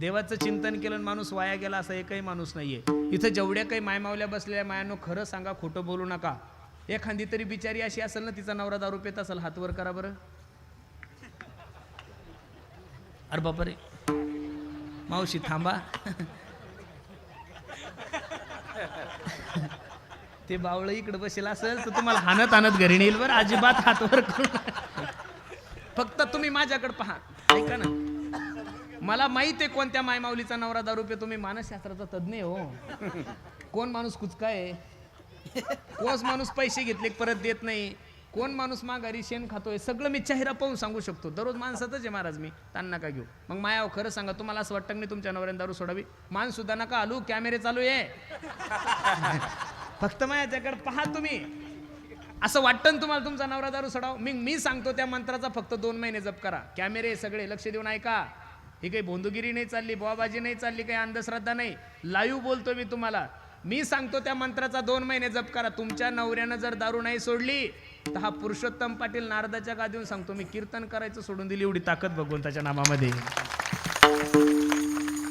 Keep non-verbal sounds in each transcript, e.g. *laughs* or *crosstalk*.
देवाचं चिंतन केलं माणूस वाया गेला असा एकही माणूस नाहीये. इथं जेवढ्या काही मायमावल्या बसलेल्या मायानो खरं सांगा खोटं बोलू नका. एखादी तरी बिचारी अशी असेल ना तिचा नवरा दारू पेत असेल हातवर करा बरं. अरे बापरे. मावशी थांबा. ते बावळ इकडे बसेल असेल तर तुम्हाला हानत हानत घरी नेईल बरं. अजिबात हातवर करू फक्त तुम्ही माझ्याकडे पहा. ऐका ना. मला माहीत आहे कोणत्या मायमाऊलीचा नवरा दारू पे तुम्ही मानसशास्त्राचा तज्ज्ञ आहे हो. कोण माणूस कुचका आहे कोण माणूस पैसे घेतले परत देत नाही? कोण माणूस माघारी शेण खातोय? सगळं मी चेहरा पाहून सांगू शकतो. दररोज माणसातच आहे महाराज मी. त्यांना का घेऊ? मग माया हो, खरं सांगा तुम्हाला असं वाटतं मी तुमच्या नवऱ्याने दारू सोडावी? मान सुद्धा नका आलू कॅमेरे चालू आहे. फक्त माझ्याकडे पहा तुम्ही. असं वाटतं तुम्हाला तुमचा नवरा दारू सोडाव? मी मी सांगतो त्या मंत्राचा फक्त दोन महिने जप करा. कॅमेरे सगळे लक्ष देऊन ऐका. ही काही बोंदुगिरी नाही चालली बोवाबाजी नाही चालली काही अंधश्रद्धा नाही. लाईव्ह बोलतो मी तुम्हाला. मी सांगतो त्या मंत्राचा दोन महिने जप करा. तुमच्या नवऱ्यानं जर दारू नाही सोडली तर हा पुरुषोत्तम पाटील नारदाच्या गादीवर सांगतो मी कीर्तन करायचं सोडून दिली एवढी ताकद भगवंताच्या नामामध्ये.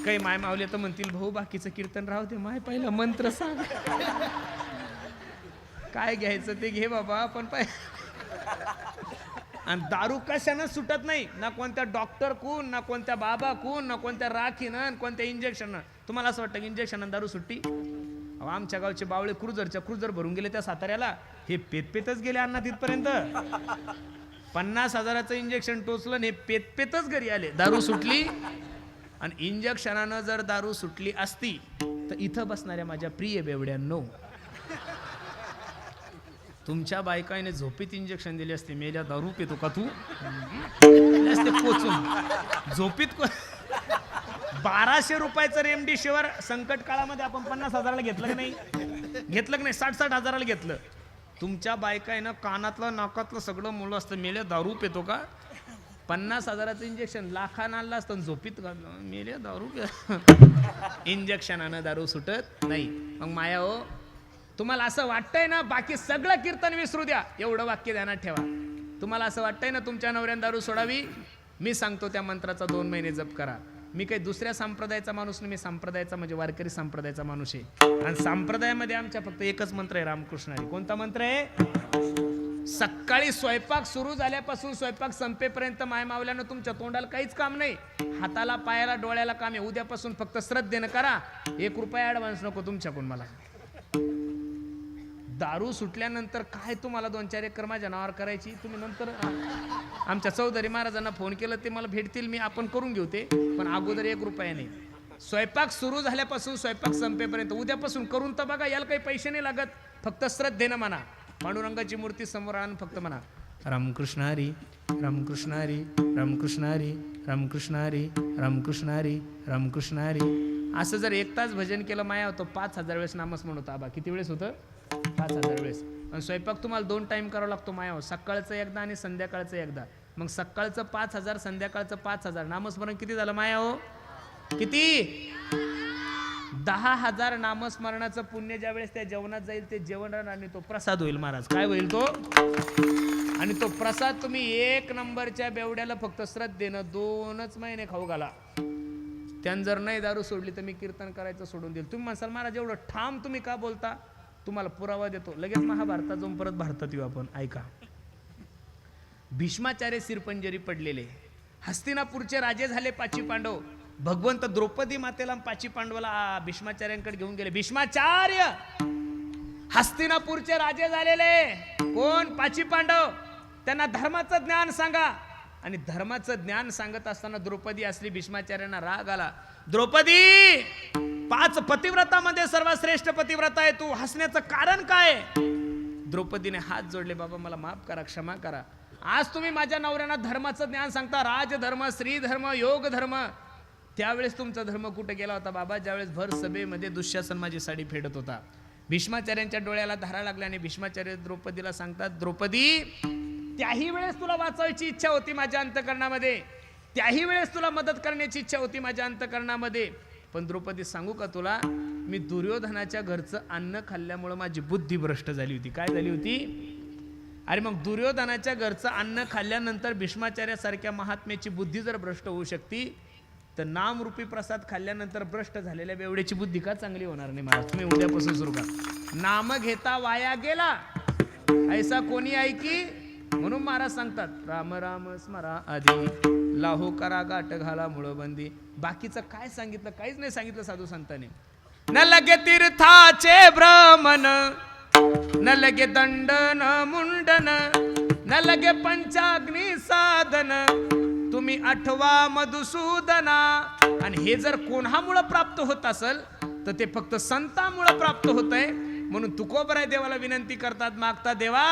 काही माय मावले तर म्हणतील भाऊ बाकीचं कीर्तन राहू दे माय पहिला मंत्र सांग. काय घ्यायचं ते घे बाबा पण पाय आणि दारू कशानं सुटत नाही? ना कोणत्या डॉक्टर कोण ना कोणत्या बाबा कोण ना कोणत्या राखीनं कोणत्या इंजेक्शन तुम्हाला असं वाटतं की इंजेक्शन दारू सुट्टी आमच्या गावचे बावळे क्रुझरच्या क्रुझर भरून गेले त्या साताऱ्याला. हे पेत पेतच गेले अण्णा तिथपर्यंत. पन्नास हजाराचं इंजेक्शन टोचलं आणि हे पेत पेतच घरी आले. दारू सुटली आणि इंजेक्शनानं जर दारू सुटली असती तर इथं बसणाऱ्या माझ्या प्रिय बेवड्यांनो तुमच्या बायकाने झोपीत इंजेक्शन दिले असते मेल्या दारू पितो का तू? *laughs* असते पोचून. झोपीत को- बाराशे रुपयाचं रेमडी शिवर संकट काळामध्ये आपण पन्नास हजाराला घेतलं की नाही? घेतलं की नाही? साठ साठ हजाराला घेतलं. तुमच्या बायकानं कानातलं नाकातलं सगळं मुलं असतं मेल्या दारू पितो का? पन्नास हजाराचं इंजेक्शन लाखानं आणलं असतं झोपीत मेल्या दारू पे इंजेक्शनानं दारू सुटत नाही. मग माया हो तुम्हाला असं वाटतंय ना बाकी सगळं कीर्तन विसरू द्या. एवढं वाक्य ध्यानात ठेवा. तुम्हाला असं वाटतंय ना तुमच्या नवऱ्यान दारू सोडावी? मी सांगतो त्या मंत्राचा दोन महिने जप करा. मी काही दुसऱ्या संप्रदायाचा माणूस नाही मी संप्रदायाचा म्हणजे वारकरी संप्रदायाचा माणूस आहे. आणि संप्रदायामध्ये आमच्या फक्त एकच मंत्र आहे रामकृष्णारी कोणता मंत्र आहे? सकाळी स्वयंपाक सुरू झाल्यापासून स्वयंपाक संपेपर्यंत माय मावल्यानं तुमच्या तोंडाला काहीच काम नाही. हाताला पायाला डोळ्याला काम आहे. उद्यापासून फक्त श्रद्धेनं करा. एक रुपया ऍडव्हान्स नको तुमच्याकडून मला. दारू सुटल्यानंतर काय तुम्हाला दोन चार एकर माझ्या नावावर करायची? तुम्ही नंतर आमच्या चौधरी महाराजांना फोन केलं ते मला भेटतील मी आपण करून घेऊ ते. पण अगोदर एक रुपया नाही. स्वयंपाक सुरू झाल्यापासून स्वयंपाक संपेपर्यंत उद्यापासून करून तर बघा याला काही पैसे नाही लागत. फक्त श्रद्धेनं म्हणा. पांडुरंगाची मूर्ती समोर आणून फक्त म्हणा. रामकृष्ण हरी रामकृष्ण हरी रामकृष्ण हरी रामकृष्ण हरी रामकृष्ण हरी रामकृष्ण हरी. असं जर एक तास भजन केलं माया होतं पाच हजार वेळेस नामच म्हणत आबा. किती वेळेस होतं? पाच हजार वेळेस. आणि स्वयंपाक तुम्हाला दोन टाइम करावा लागतो माया हो सकाळचं एकदा आणि संध्याकाळचं एकदा. मग सकाळचं पाच हजार संध्याकाळचं पाच हजार. नामस्मरण किती झालं माया हो किती? दहा हजार नामस्मरणाचं पुण्य ज्या वेळेस त्या जेवणात जाईल ते जेवण आणि तो प्रसाद होईल महाराज. काय होईल तो? आणि तो प्रसाद तुम्ही एक नंबरच्या बेवड्याला फक्त श्रद्धेनं दोनच महिने खाऊ घाला. त्यानं जर नाही दारू सोडली तर मी कीर्तन करायचं सोडून देईल. तुम्ही म्हणसाल महाराज एवढं ठाम तुम्ही का बोलता? तुम्हाला पुरावा देतो. लगेच महाभारतात जाऊन परत भारतात येऊ आपण. ऐका. भीष्माचार्य सिरपंजरी पडलेले. हस्तिनापूरचे राजे झाले पाची पांडव. भगवंत द्रौपदी मातेला पाची पांडवाला भीष्माचार्यांकडे घेऊन गेले. भीष्माचार्य! हस्तिनापूरचे राजे झालेले. कोण? पाची पांडव. त्यांना धर्माचं ज्ञान सांगा. आणि धर्माचं ज्ञान सांगत असताना द्रौपदी असली भीष्माचार्यांना राग आला. द्रौपदी! आज पतिव्रतामध्ये सर्वात श्रेष्ठ पतिव्रता आहे. तू हसण्याचं कारण काय द्रौपदीने हात जोडले बाबा मला माफ करा क्षमा करा. आज तुम्ही माझ्या नवऱ्यांना धर्माचं ज्ञान सांगता. राजधर्म श्रीधर्म योग धर्म त्यावेळेस तुमचा धर्म कुठे गेला होता बाबा? ज्यावेळेस भर सभेमध्ये दुःशासन माझी साडी फेडत होता. भीष्माचार्यांच्या डोळ्याला धारा लागल्या आणि भीष्माचार्य द्रौपदीला सांगतात द्रौपदी त्याही वेळेस तुला वाचवायची इच्छा होती माझ्या अंतकरणामध्ये. त्याही वेळेस तुला मदत करण्याची इच्छा होती माझ्या अंतकरणामध्ये. पण द्रौपदी सांगू का तुला मी दुर्योधनाच्या घरचं अन्न खाल्ल्यामुळं माझी बुद्धी भ्रष्ट झाली होती. काय झाली होती? अरे मग दुर्योधनाच्या घरचं अन्न खाल्ल्यानंतर भीष्माचार्यासारख्या महात्म्याची बुद्धी जर भ्रष्ट होऊ शकती तर नामरूपी प्रसाद खाल्ल्यानंतर भ्रष्ट झालेल्या बेवड्याची बुद्धी का चांगली होणार नाही महाराज तुम्ही उद्यापासून सुरू करा. नाम घेता वाया गेला. ऐसा कोणी ऐकी म्हणून महाराज सांगतात राम राम स्मरा आधी लाहो करा गाठ घाला मुळबंदी. बाकीचं काय सांगितलं? काहीच नाही सांगितलं साधू संतांनी. न लगे तीर्थाचे भ्रमण न लगे दंडन मुंडन न लगे पंचाग्नी साधन. तुम्ही आठवा मधुसूदना. आणि हे जर कोणामुळं प्राप्त होत असेल तर ते फक्त संतामुळं प्राप्त होत आहे म्हणून तुकोबराय देवाला विनंती करतात मागता देवा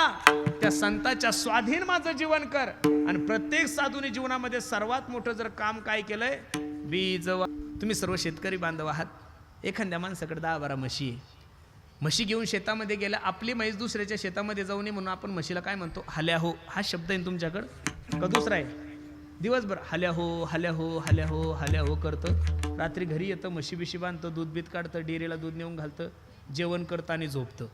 त्या संताच्या स्वाधीन माझं जीवन कर. आणि प्रत्येक साधूने जीवनामध्ये सर्वात मोठं जर काम काय केलंय? बीज तुम्ही सर्व शेतकरी बांधव आहात. एखाद्या माणसाकडे दहा बारा म्हशी आहे. म्हशी घेऊन शेतामध्ये गेल्या आपली म्हैस दुसऱ्याच्या शेतामध्ये जाऊ नये म्हणून आपण म्हशीला काय म्हणतो? हल्या हो. हा शब्द आहे तुमच्याकडं? का दुसरा आहे? दिवसभर हल्या हो हल्या हो हल्या हो हल्या हो करतं. रात्री घरी येतं म्हशी बिशी बांधतं दूध बीत काढतं डेअरीला दूध नेऊन घालतं. जेवण करतं आणि झोपतं.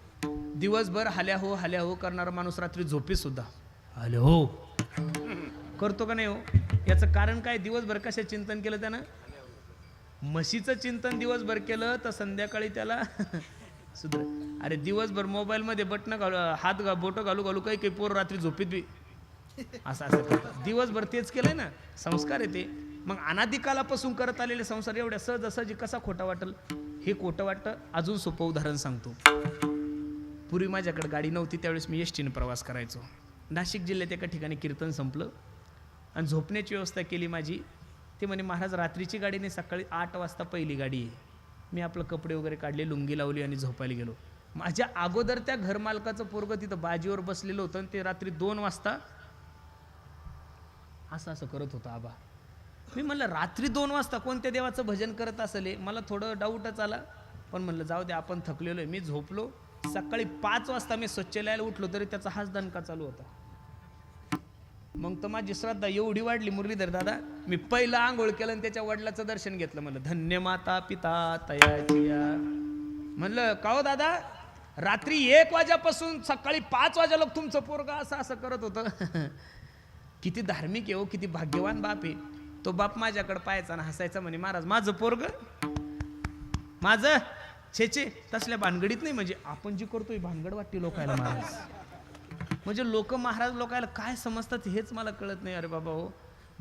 दिवसभर हल्या हो हल्या हो करणारा माणूस रात्री झोपी सुद्धा. हल्या हो. करतो का नाही हो? याचं कारण काय? दिवसभर कशा चिंतन केलं त्यानं? म्हशीचं चिंतन दिवसभर केलं तर संध्याकाळी त्याला *laughs* सुधर. अरे दिवसभर मोबाईलमध्ये बटणं घालू हात घा बोटं घालू घालू काही काही पोर रात्री झोपीत बी. असं असं. दिवसभर तेच केलंय ना? संस्कार आहे ते. मग अनादिकालापासून करत आलेले संसार एवढ्या सहजासहजी कसा खोटा वाटेल? हे खोटं वाटतं अजून सोपं उदाहरण सांगतो. पूर्वी माझ्याकडे गाडी नव्हती त्यावेळेस मी एस टीनं प्रवास करायचो. नाशिक जिल्ह्यात एका ठिकाणी कीर्तन संपलं आणि झोपण्याची व्यवस्था केली माझी. ते म्हणे महाराज रात्रीची गाडी नाही सकाळी आठ वाजता पहिली गाडी आहे. मी आपलं कपडे वगैरे काढले लुंगी लावली आणि झोपायला गेलो. माझ्या अगोदर त्या घरमालकाचं पोरगं तिथं बाजीवर बसलेलं होतं आणि ते रात्री दोन वाजता असं असं करत होतं आबा. मी म्हणलं रात्री दोन वाजता कोणत्या देवाचं भजन करत असले मला थोडं डाऊटच आला. पण म्हणलं जाऊ दे आपण थकलेलो आहे मी झोपलो. सकाळी पाच वाजता मी स्वच्छालयाला उठलो तरी त्याचा हाच दणका चालू होता. मग तर माझी श्रद्धा एवढी वाढली मुरलीधर दादा मी पहिलं आंघोळ केलं आणि त्याच्या वडिलाचं दर्शन घेतलं. म्हणलं धन्य माता पिता तयाचिया म्हणलं का हो दादा? रात्री एक वाज्यापासून सकाळी पाच वाजेला तुमचं पोरगा असं असं करत होतं. *laughs* किती धार्मिक आहे हो किती भाग्यवान बाप आहे. तो बाप माझ्याकडे पाहायचा ना हसायचा म्हणे महाराज माझं पोरग माझं छे छे तसल्या भानगडीत नाही म्हणजे आपण जी करतोय भानगड वाटते लोकायला महाराज. म्हणजे लोक महाराज लोकायला काय समजतात हेच मला कळत नाही. अरे बाबा हो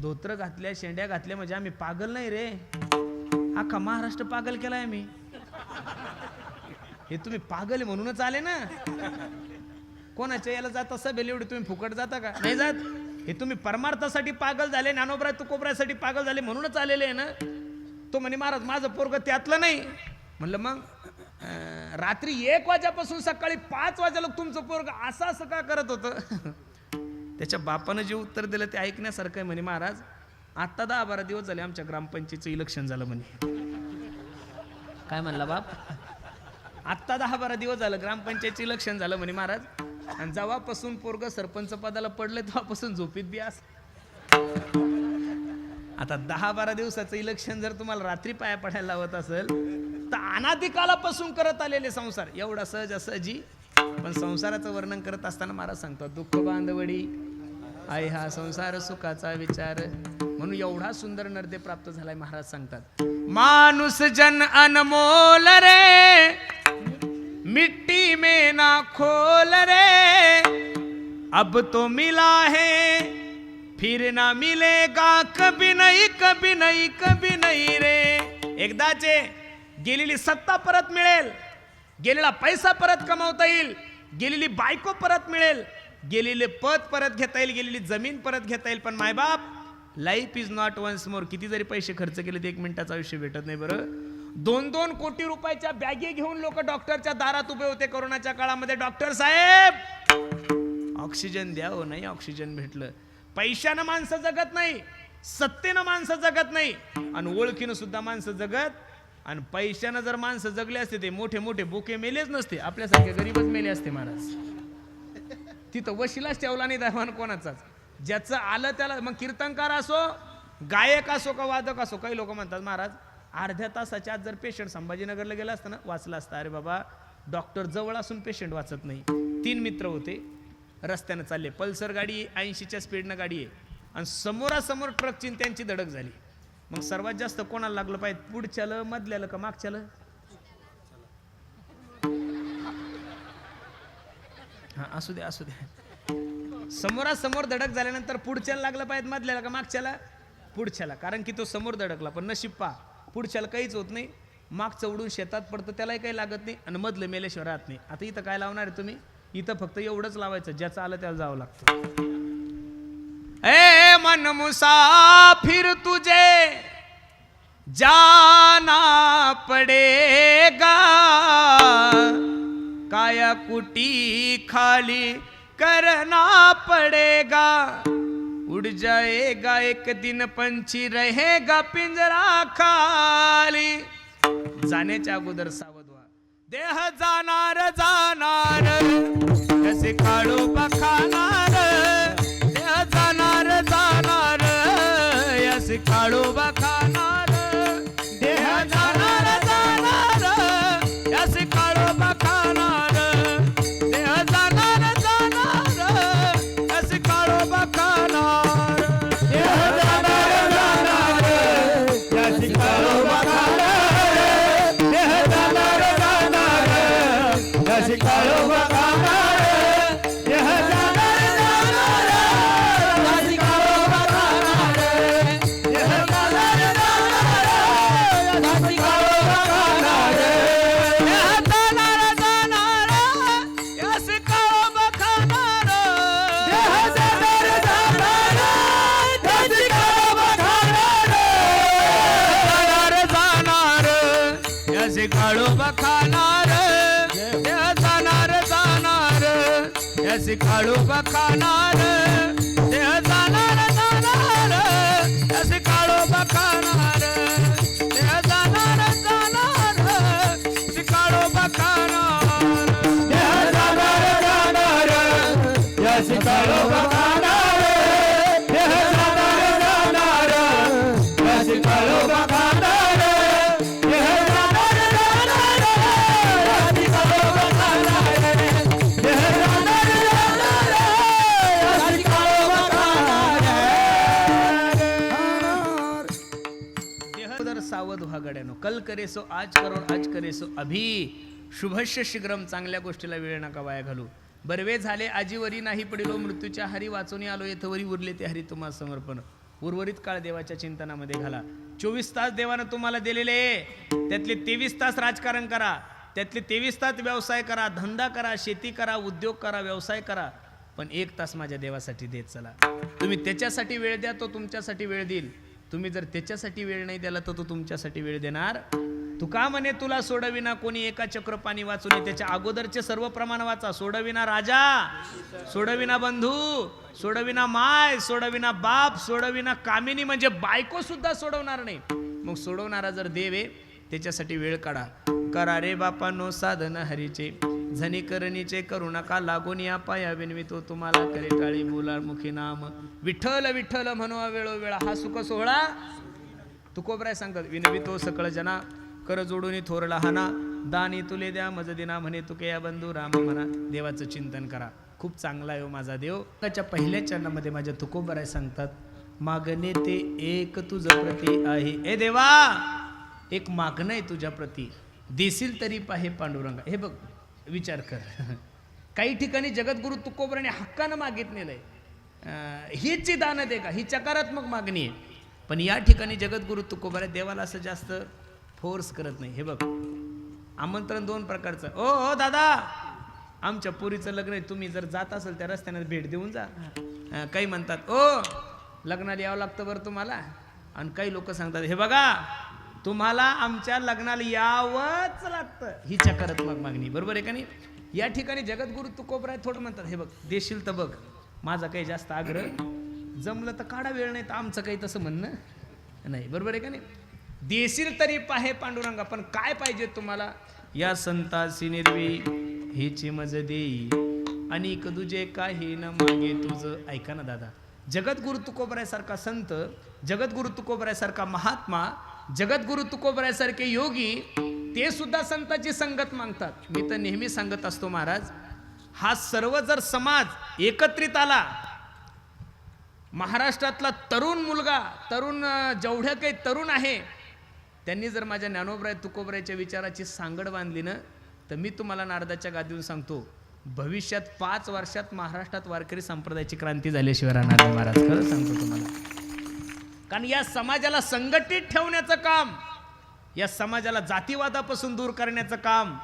धोत्र घातल्या शेंड्या घातल्या म्हणजे आम्ही पागल नाही रे. अख्खा महाराष्ट्र पागल केलाय आम्ही. हे तुम्ही पागल म्हणूनच आले ना. कोणाच्या याला जाता? सभेला एवढे तुम्ही फुकट जाता का? नाही जात. हे तुम्ही परमार्थासाठी पागल झाले ज्ञानोबराय तुकोबरायसाठी पागल झाले म्हणूनच आलेले आहे ना? तो म्हणे महाराज माझं पोरग त्यातलं नाही. म्हणलं मग रात्री एक वाजेपासून सकाळी पाच वाजेला तुमचं पोरग असं असं का करत होतं? त्याच्या बापानं जे उत्तर दिलं ते ऐकण्यासारखं आहे म्हणे महाराज आत्ता दहा बारा दिवस झाले आमच्या ग्रामपंचायतीचं इलेक्शन झालं म्हणे. काय म्हणला बाप? आत्ता दहा बारा दिवस झालं ग्रामपंचायतचं इलेक्शन झालं म्हणे महाराज. आणि जेव्हापासून पोरग सरपंच पदाला पडले तेव्हापासून झोपीत बी अस. आता दहा बारा दिवसाचं इलेक्शन जर तुम्हाला रात्री पाया पडायला लावत असेल तर अनादिकालापासून करत आलेले संसार. एवढा सहज सहजी पण संसाराचं वर्णन करत असताना महाराज सांगतात दुःख बांधवडी आई हा संसार सुखाचा विचार. म्हणून एवढा सुंदर नर्दे प्राप्त झालाय महाराज सांगतात. माणूस जन अनमोल रे मिट्टी में ना खोल रे। अब तो मिला है फिर ना मिलेगा। कभी नहीं कभी नहीं कभी नहीं रे। एकदाचे गेलेली सत्ता परत मिळेल गेलेला पैसा परत कमावता येईल गेलेली बायको परत मिळेल गेलेले पद परत घेता येईल गेलेली जमीन परत घेता येईल. पण मायबाप life is not once more किती जरी पैसे खर्च केले ते एक मिनिटाचं आयुष्य भेटत नाही बरं. दोन दोन कोटी रुपयाच्या बॅगे घेऊन लोक डॉक्टरच्या दारात उभे होते कोरोनाच्या काळामध्ये. डॉक्टर साहेब! ऑक्सिजन द्या हो नाही ऑक्सिजन भेटलं. पैशानं माणसं जगत नाही सत्तेनं माणसं जगत नाही आणि ओळखीनं सुद्धा माणसं जगत आणि पैशानं जर माणसं जगले असते ते मोठे मोठे बोके मेलेच नसते. आपल्यासारखे गरीबच मेले असते महाराज. तिथं वशिलाच ठेवला नाही दहवान कोणाचाच. ज्याचं आलं त्याला मग कीर्तनकार असो गायक असो का वादक असो काही लोक म्हणतात महाराज अर्ध्या तासाच्या आत जर पेशंट संभाजीनगरला गेला असतं ना वाचला असता अरे बाबा डॉक्टर जवळ असून पेशंट वाचत नाही. तीन मित्र होते रस्त्यानं चालले. पल्सर गाडी ऐंशीच्या स्पीडनं गाडी आहे. आणि समोरासमोर ट्रकची त्यांची धडक झाली. मग सर्वात जास्त कोणाला लागलं पाहिजे? पुढच्याला मधल्याला का मागच्याला? हा असू दे असू द्या समोरासमोर धडक झाल्यानंतर पुढच्याला लागलं पाहिजे मधल्याला का मागच्याला? पुढच्याला. कारण की तो समोर धडकला. पण नशीब पा पुढच्याला काहीच होत नाही. माग चवडून शेतात पडतं त्यालाही काही लागत नाही आणि मधलं मेल्याशिवाय राहत नाही. आता इथं काय लावणार आहे तुम्ही? इथं फक्त एवढंच लावायचं ज्याचं आलं त्याला जावं लागतं. ए मन मुसाफिर तुझे जाना पडेगा. काया कुटी खाली करना पड़ेगा. उड़ जाएगा एक दिन पंछी रहेगा पिंजरा खाली। जाण्याच्या अगोदर सावध व्हा देह जाणार जाणार। कसे काढू बखाणार ಕಾಳು ಬಾ कल करे सो आज करो आज करे सो अभी. शुभस्य शीघ्रम चांगल्या गोष्टीला वेळ नका वाया घालू. बरवे झाले आजीवरी नाही पडिलो मृत्यूच्या हरी वाचून आलो येथवरी उरले ते हरी तुम्हा समर्पण. उर्वरित काळ देवाच्या चिंतनामध्ये घाला. चोवीस तास देवानं तुम्हाला दिलेले. त्यातले तेवीस तास राजकारण करा. त्यातले तेवीस तास व्यवसाय करा धंदा करा शेती करा उद्योग करा व्यवसाय करा. पण एक तास माझ्या देवासाठी देत चला. तुम्ही त्याच्यासाठी वेळ द्या तो तुमच्यासाठी वेळ देईल. तुम्ही जर त्याच्यासाठी वेळ नाही द्याला तर तो तुमच्यासाठी वेळ देणार. तू का म्हणे तुला सोडविना कोणी एका चक्र पाणी वाचू त्याच्या अगोदरचे सर्व प्रमाण वाचा. सोडविना राजा सोडविना बंधू सोडविना माय सोडविना बाप सोडविना कामिनी म्हणजे बायको सुद्धा सोडवणार नाही. मग सोडवणारा जर देव आहे त्याच्यासाठी वेळ काढा. करा रे बापानो साधन हरीचे. झनीकरणीचे करू नका लागून या पाया विनवितो तुम्हाला करे टाळी बोला मुखी नाम. विठ्ठल विठ्ठल म्हणवा वेळोवेळा. हा सुख सोहळा तुकोबराय सांगतात विनवितो सकळ जना कर जोडून थोर लहाना दानी तुले द्या मज दिना म्हणे तुके या बंधू राम म्हणा देवाचं चिंतन करा. खूप चांगला आहे हो माझा देव. त्याच्या पहिल्या चरणामध्ये माझ्या तुकोबराय सांगतात मागणे ते एक तुझ प्रती आहे. ए देवा! एक मागणं आहे तुझ्या प्रती. देशील तरी पाहे पांडुरंगा. हे बघ विचार कर. काही ठिकाणी जगद्गुरु तुकोबराने हक्कानं मागितलेलं आहे हीच जी दानत आहे का? ही सकारात्मक मागणी आहे. पण या ठिकाणी जगद्गुरु तुकोबारा देवाला असं जास्त फोर्स करत नाही. हे बघ. आमंत्रण दोन प्रकारचं. ओ हो दादा! आमच्या पोरीचं लग्न आहे. तुम्ही जर जात असेल त्या रस्त्याने भेट देऊन जा. काही म्हणतात ओ लग्नाला यावं लागतं बरं तुम्हाला. आणि काही लोक सांगतात हे बघा तुम्हाला आमच्या लग्नाला यावंच लागतं. ही सकारात्मक मागणी. बरोबर आहे का नाही? या ठिकाणी जगद्गुरु तुकोबराय थोडं म्हणतात. हे बघ देशील तर बघ. माझा काही जास्त आग्रह. जमलं तर काढा वेळ नाही तर आमचं काही तसं म्हणणं नाही. बरोबर आहे का नाही? देशील तरी पाहे पांडुरंगा पण काय पाहिजे तुम्हाला? या संतासी निर्वी हिची मज देई. आणि दुजे काही न मागे तुझं. ऐका ना दादा. जगद्गुरु तुकोबरायसारखा संत जगद्गुरु तुकोबरायसारखा महात्मा जगद्गुरु तुकोबऱ्यासारखे योगी ते सुद्धा संतांची संगत मागतात मी तर नेहमी सांगत असतो महाराज हा सर्व जर समाज एकत्रित आला महाराष्ट्रातला तरुण मुलगा तरुण जेवढ्या जेवढं काही तरुण आहे त्यांनी जर माझ्या ज्ञानोबराय तुकोबरायच्या विचाराची सांगड बांधली ना तर मी तुम्हाला नारदाच्या गादीवर सांगतो भविष्यात पाच वर्षात महाराष्ट्रात वारकरी संप्रदायाची क्रांती झाल्याशिवाय राहणार महाराज. खरं सांगतो तुम्हाला. कारण या समाजाला संघटित ठेवण्याचं काम या समाजाला जातीवादापासून दूर करण्याचं काम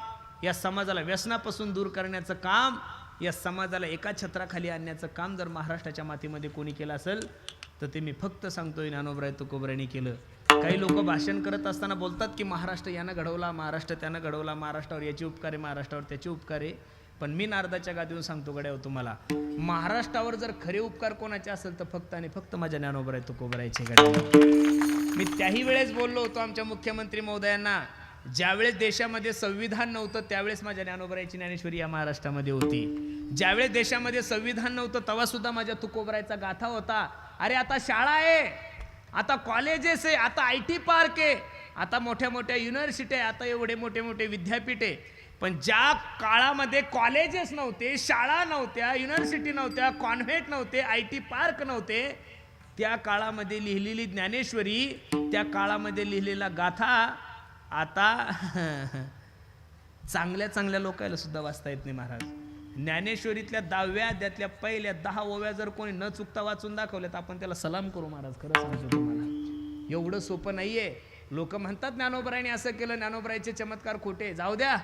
या समाजाला व्यसनापासून दूर करण्याचं काम या समाजाला एका छत्राखाली आणण्याचं काम जर महाराष्ट्राच्या मातीमध्ये कोणी केलं असेल तर ते मी फक्त सांगतोय ज्ञानोबराय तुकोबरायने केलं. काही लोक भाषण करत असताना बोलतात की महाराष्ट्र यानं घडवला महाराष्ट्र त्यानं घडवला महाराष्ट्रावर याची उपकारे महाराष्ट्रावर त्याची उपकारे. पण मी नारदाच्या गादीवर सांगतो गड्यावर तुम्हाला. महाराष्ट्रावर जर खरे उपकार कोणाचे असेल तर फक्त आणि फक्त माझ्या ज्ञानोबराय तुकोबरायचे गड्या मी त्याही वेळेस बोललो होतो आमच्या मुख्यमंत्री महोदयांना ज्यावेळेस देशामध्ये संविधान नव्हतं त्यावेळेस माझ्या ज्ञानोबरायची ज्ञानेश्वरी या महाराष्ट्रामध्ये होती. ज्यावेळेस देशामध्ये संविधान नव्हतं तेव्हा सुद्धा माझ्या तुकोबरायचा गाथा होता. अरे आता शाळा आहे. आता कॉलेजेस आहे. आता आय टी पार्क आहे. आता मोठ्या मोठ्या युनिव्हर्सिटी आहे. आता एवढे मोठे मोठे विद्यापीठ आहे. पण ज्या काळामध्ये कॉलेजेस नव्हते शाळा नव्हत्या युनिव्हर्सिटी नव्हत्या कॉन्व्हेंट नव्हते आय टी पार्क नव्हते त्या काळामध्ये लिहिलेली ज्ञानेश्वरी त्या काळामध्ये लिहिलेला गाथा आता *laughs* चांगल्या चांगल्या लोकायला सुद्धा वाचता येत नाही महाराज. ज्ञानेश्वरीतल्या दहाव्या त्यातल्या पहिल्या दहा ओव्या जर कोणी न चुकता वाचून दाखवल्या तर आपण त्याला सलाम करू महाराज खरं म्हणजे तुम्हाला. एवढं सोपं नाहीये. लोक म्हणतात ज्ञानोबरायने असं केलं ज्ञानोबरायचे चमत्कार खोटे जाऊ द्या.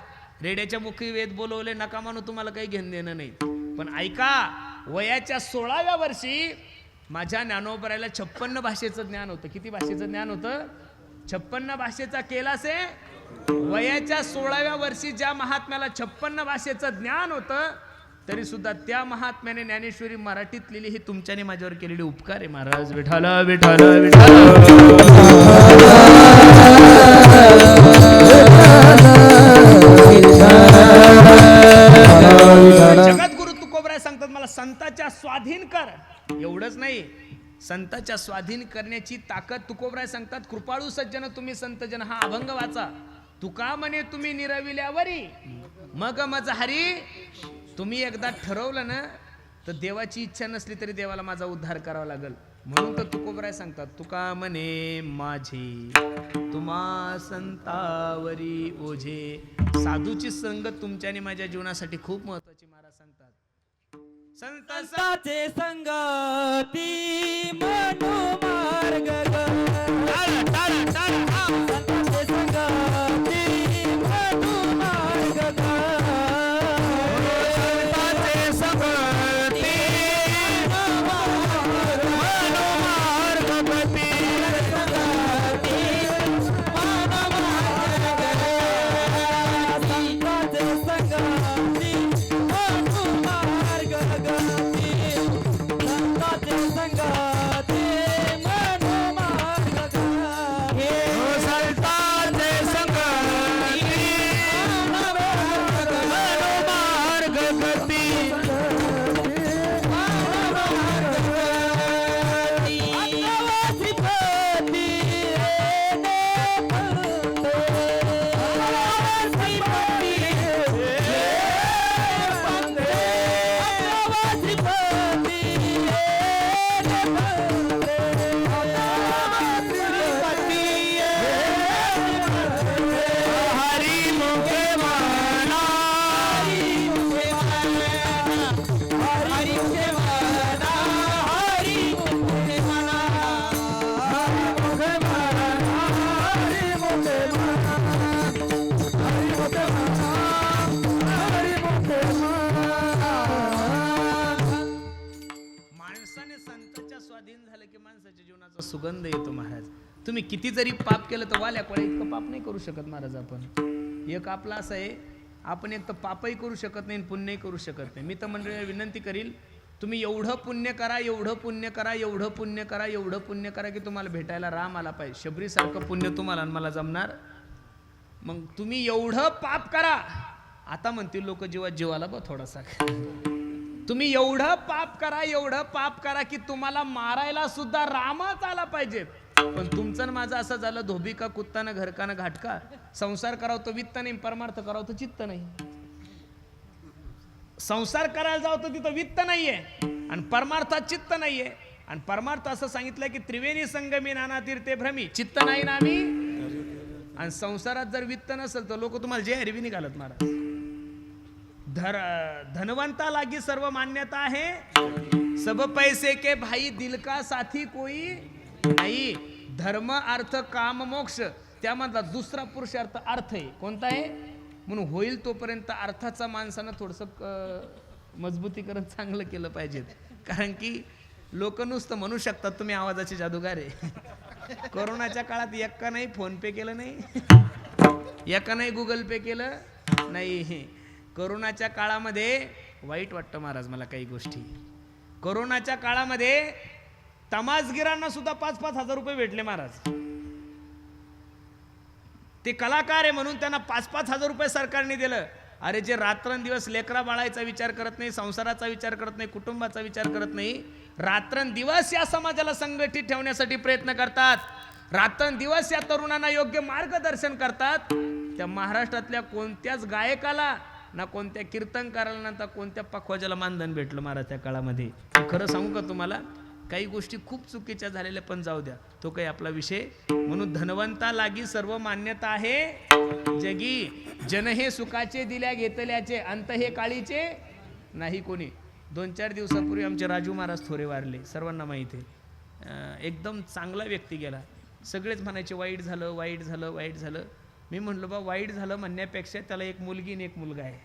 रेड्याच्या मुखी वेद बोलवले नका म्हणून तुम्हाला काही घेणं देणं नाही. पण ऐका वयाच्या सोळाव्या वर्षी माझ्या ज्ञानोबरायला छप्पन्न भाषेचं ज्ञान होतं. किती भाषेचं ज्ञान होतं? छप्पन्न भाषेचा केलास आहे वयाच्या सोळाव्या वर्षी ज्या महात्म्याला छप्पन्न भाषेचं ज्ञान होतं तरी सुद्धा त्या महात्म्याने ज्ञानेश्वरी मराठीत लिहिली ही तुमच्याने माझ्यावर केलेली उपकार आहे महाराज. विठाल विठाल विठाल जगद्गुरु तुकोबराय सांगतात मला संताच्या स्वाधीन कर. एवढंच नाही. संताच्या स्वाधीन करण्याची ताकद तुकोबराय सांगतात. कृपाळू सज्जन तुम्ही संतजन हा अभंग वाचा. तुका म्हणे तुम्ही निरविल्यावरी. मग मज हरी तुम्ही एकदा ठरवलं ना तर देवाची इच्छा नसली तरी देवाला माझा उद्धार करावा लागल. म्हणून तर तुकोबराय सांगतात तुका म्हणे माझे तुम्हा संतावरी ओझे. साधूची संगत तुमच्या आणि माझ्या जीवनासाठी खूप महत्वाची महाराज सांगतात. संत स- संताचे संगती मनो मार्ग किती जरी पाप केलं तर वाल्या कोळ्या इतकं पाप नाही करू शकत महाराज आपण. एक आपला असं आहे आपण एक तर पापही करू शकत नाही आणि पुण्यही करू शकत नाही. मी तर मंडळीला विनंती करील तुम्ही एवढं पुण्य करा एवढं पुण्य करा एवढं पुण्य करा एवढं पुण्य करा की तुम्हाला भेटायला राम आला पाहिजे. शबरीसारखं पुण्य तुम्हाला आणि मला जमणार. मग तुम्ही एवढं पाप करा. आता म्हणतील लोक जीवा जीवाला ब थोडासा. तुम्ही एवढं पाप करा एवढं पाप करा की तुम्हाला मारायला सुद्धा रामच आला पाहिजे. पण तुमचं आणि माझं असं झालं धोबी का कुत्तानं घरकानं घाटका संसार करावं तर वित्त नाही परमार्थ करावं तर चित्त नाही. संसार करायला जावं तर तिथं वित्त नाहीये आणि परमार्थात चित्त नाहीये. आणि परमार्थ असं सांगितलं की त्रिवेणी संगमी नाना तीर्थे भ्रमी. चित्त नाही ना मी आणि संसारात जर वित्त नसेल तर लोक तुम्हाला जे हरवी निघालत महाराज. धर धनवंता लागी सर्व मान्यता आहे. सब पैसे के भाई दिल का साथी कोई? नाही धर्म अर्थ काम मोक्ष. त्यामधला दुसरा पुरुषार्थ अर्थ आहे. कोणता आहे? म्हणून होईल तोपर्यंत अर्थाचा माणसानं थोडस मजबूतीकरण चांगलं केलं पाहिजे. कारण की लोक नुसतं म्हणू शकतात तुम्ही आवाजाचे जादूगार आहे. *laughs* कोरोनाच्या काळात एक्का नाही फोन पे केलं नाही. एका नाही गुगल पे केलं नाही. करोनाच्या काळामध्ये वाईट वाटतं महाराज मला काही गोष्टी. करोनाच्या काळामध्ये तमासगिरांना सुद्धा पाच पाच हजार रुपये भेटले महाराज. ते कलाकार आहे म्हणून त्यांना पाच पाच हजार रुपये सरकारने दिलं. अरे जे रात्रंदिवस लेकरा बाळायचा विचार करत नाही संसाराचा विचार करत नाही कुटुंबाचा विचार करत नाही रात्रंदिवस या समाजाला संघटित ठेवण्यासाठी प्रयत्न करतात. रात्रंदिवस या तरुणांना योग्य मार्गदर्शन करतात. त्या महाराष्ट्रातल्या कोणत्याच गायकाला ना कोणत्या कीर्तनकाराला ना कोणत्या पखवाजाला मानधन भेटलं महाराज त्या काळामध्ये. खरं सांगू का तुम्हाला? काही गोष्टी खूप चुकीच्या झालेल्या पण जाऊ द्या. तो काही आपला विषय म्हणून धनवंता लागी सर्व मान्यता आहे. जगी जन हे सुखाचे दिल्या घेतल्याचे अंत हे काळीचे नाही कोणी. दोन चार दिवसापूर्वी आमचे राजू महाराज थोरे वारले सर्वांना माहिती आहे. एकदम चांगला व्यक्ती गेला. सगळेच म्हणायचे वाईट झालं वाईट झालं वाईट झालं. मी म्हणलो बा वाईट झालं म्हणण्यापेक्षा त्याला एक मुलगी आणि एक मुलगा आहे.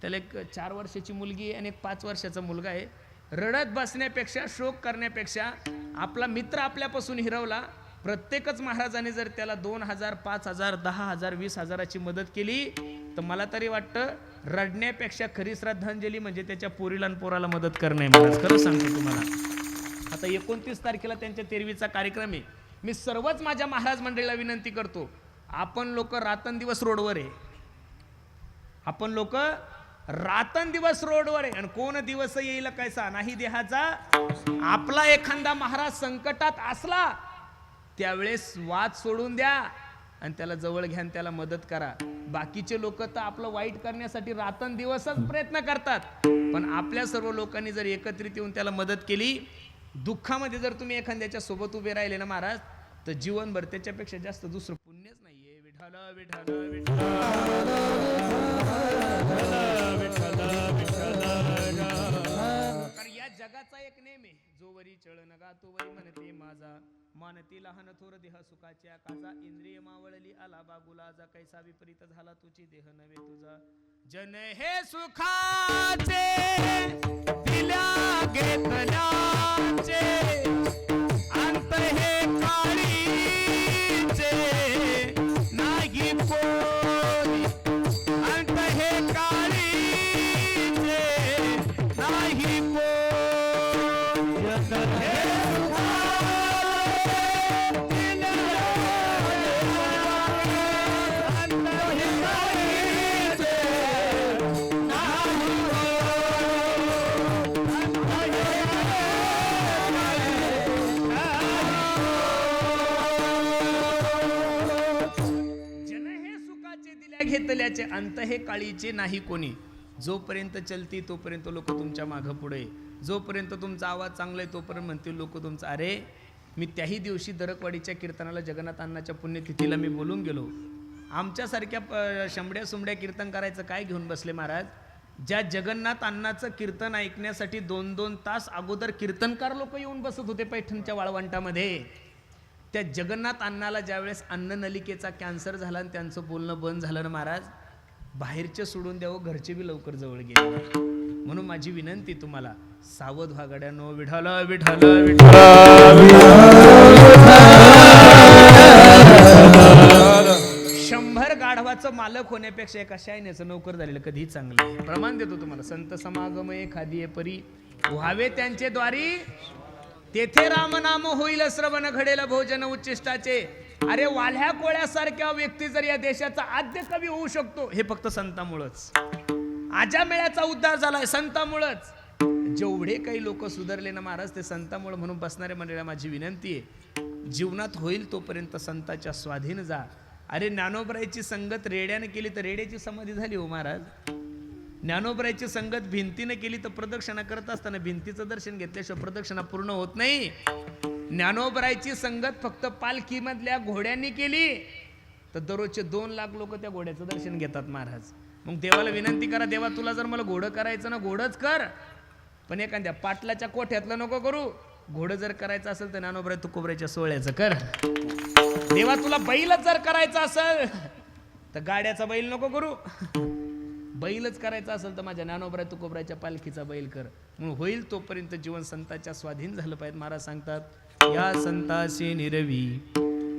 त्याला एक चार वर्षाची मुलगी आहे आणि एक पाच वर्षाचा मुलगा आहे. रडत बसण्यापेक्षा शोक करण्यापेक्षा आपला मित्र आपल्यापासून हिरवला. प्रत्येकच महाराजाने जर त्याला दोन हजार पाच हजार दहा हजार वीस हजाराची मदत केली तर मला तरी वाटतं रडण्यापेक्षा खरी श्रद्धांजली म्हणजे त्याच्या पोरीला आणि पोराला मदत करणे महाराज. खरं सांगतो तुम्हाला. आता एकोणतीस तारखेला त्यांच्या तेरवीचा कार्यक्रम आहे. मी सर्वच माझ्या महाराज मंडळीला विनंती करतो आपण लोक रातंदिवस रोडवर आहे. आपण लोक रातंदिवस रोडवर आहे. आणि कोण दिवस येईल कैसा? नाही देहाचा? आपला एखादा महाराज संकटात असला त्यावेळेस वाद सोडून द्या आणि त्याला जवळ घ्या आणि त्याला मदत करा. बाकीचे लोक तर आपलं वाईट करण्यासाठी रातंदिवसच प्रयत्न करतात. पण आपल्या सर्व लोकांनी जर एकत्रित येऊन त्याला मदत केली दुःखामध्ये जर तुम्ही एखाद्याच्या सोबत उभे राहिले ना महाराज तर जीवनभर त्याच्यापेक्षा जास्त दुसरं विठ्ठल विठ्ठल विठ्ठल. विठ्ठल विठ्ठल कारण या जगाचा एक नेम आहे जो वरी चळ नगा तो वरी म्हणते माझा. मानती लहान थोर देह सुखाच्या काचा. इंद्रिय मावळली आला बागुला. कैसा विपरीत झाला तुझी देह नव्हे तुझा. जन हे सुखाचे दिल्या घेतल्याचे. अंत हे काळीचे. नाही दिल्या अंत हे काळीचे नाही कोणी. जोपर्यंत चलती तोपर्यंत लोक तुमच्या मागं पुढे. जोपर्यंत तुमचा आवाज चांगला आहे तोपर्यंत म्हणतील लोक तुमचा अरे मी त्याही दिवशी दरकवाडीच्या कीर्तनाला जगन्नाथ अण्णाच्या पुण्यतिथीला मी बोलून गेलो. आमच्यासारख्या प- शंभड्या सुंबड्या कीर्तन करायचं काय घेऊन बसले महाराज? ज्या जगन्नाथ अण्णाचं कीर्तन ऐकण्यासाठी दोन दोन तास अगोदर कीर्तनकार लोक येऊन बसत होते पैठणच्या वाळवंटामध्ये. त्या जगन्नाथ अण्णाला ज्यावेळेस अन्ननलिकेचा कॅन्सर झाला आणि त्यांचं बोलणं बंद झालं ना महाराज बाहेरचे सोडून द्यावं घरचे बी लवकर जवळ गेले. म्हणून माझी विनंती तुम्हाला सावध व्हा गड्यानो विठाल विठाल शंभर गाढवाचं मालक होण्यापेक्षा एका शायनेचं नोकर झालेलं कधीही चांगलं प्रमाण देतो तुम्हाला. संत समागम एखादी परी व्हावे त्यांचे द्वारी. तेथे रामनाम होईल श्रवण घडेल भोजन उच्चिष्टाचे अरे वाल्ह्या कोळ्यासारख्या व्यक्ती जर या देशाचा आद्य कवी होऊ शकतो हे फक्त संतामुळंच. आजा मेळ्याचा उद्धार झालाय संतामुळंच. जेवढे काही लोक सुधारले ना महाराज ते संतामुळे म्हणून बसणाऱ्या मंडळीला माझी विनंती आहे जीवनात होईल तोपर्यंत संताच्या स्वाधीन जा. अरे ज्ञानोबरायची संगत रेड्याने केली तर रेड्याची समाधी झाली हो महाराज. ज्ञानोबरायची संगत भिंतीने केली तर प्रदक्षिणा करत असताना भिंतीचं दर्शन घेतल्याशिवाय प्रदक्षिणा पूर्ण होत नाही. ज्ञानोबरायची संगत फक्त पालखीमधल्या घोड्यांनी केली. तर दररोजचे दोन लाख लोक त्या घोड्याचं दर्शन घेतात महाराज. मग देवाला विनंती करा देवा तुला जर मला घोडं करायचं ना घोडंच कर. पण एखाद्या पाटलाच्या कोठ्यातलं नको करू. घोडं जर करायचं असेल तर ज्ञानोबराय तुकोबरायच्या सोहळ्याचं कर. देवा तुला बैलच जर करायचं असेल तर गाड्याचा बैल नको करू. बैलच करायचा असेल तर माझ्या ज्ञानोबराय तुकोबरायच्या पालखीचा बैल कर. मग होईल तोपर्यंत जीवन संताच्या स्वाधीन झालं पाहिजे महाराज सांगतात. या संताशी निरवी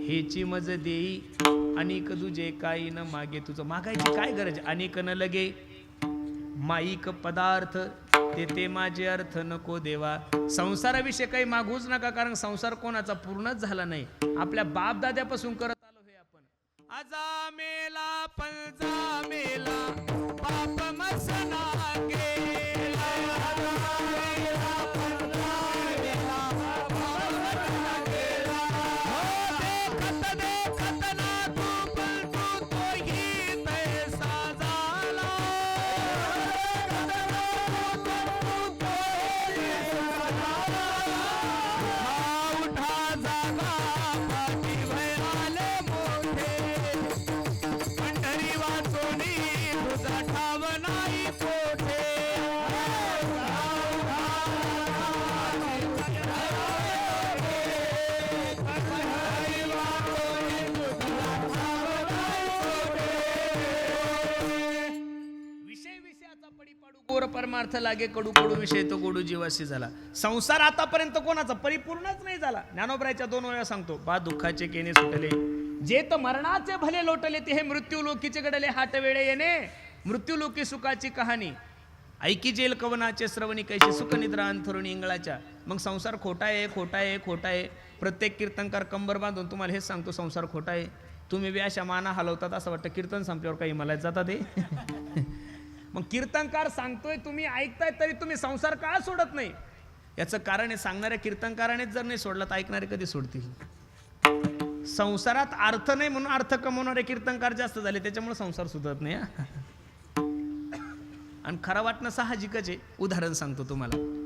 हेची मज देई अनेक तुझे काही न मागे. तुझं मागायची काय गरज? अनेक न लगे. माईक पदार्थ ते ते माझे अर्थ नको देवा. संसाराविषयी काही मागूच नका कारण संसार कोणाचा पूर्णच झाला नाही. आपल्या बाप दाद्यापासून करत आलो हे आपण. आजा मेला पंजा मेला. बाप गोर परमार्थ लागे कडू कडू विषय तो गोडू जीवाशी झाला. संसार आतापर्यंत कोणाचा परिपूर्णच नाही झाला. ज्ञानोबरायच्या दोन वेळा सांगतो बा दुःखाचे केने सुटले. जे तर मरणाचे भले लोटले ते हे मृत्यू लोकीचे घडले. हाट वेळे येणे मृत्यू लोकी सुखाची कहाणी. ऐकी जेल कवनाचे श्रवणी कैसे सुखनिद्रा अंथरुणी इंगळाच्या. मग संसार खोटा आहे खोटा आहे खोटा आहे प्रत्येक कीर्तनकार कंबर बांधून तुम्हाला हेच सांगतो संसार खोटा आहे तुम्ही व्याशा अशा माना हलवतात. असं वाटतं कीर्तन संपल्यावर काही मला जातात ते *laughs* मग कीर्तनकार सांगतोय तुम्ही ऐकताय तरी तुम्ही संसार का सोडत नाही? याचं कारण हे सांगणाऱ्या कीर्तनकारानेच जर नाही सोडला तर ऐकणारे कधी सोडतील? संसारात अर्थ नाही म्हणून अर्थ कमवणारे कीर्तनकार जास्त झाले त्याच्यामुळे संसार सुधरत नाही आणि खरं वाटणं साहजिकच आहे. उदाहरण सांगतो तुम्हाला.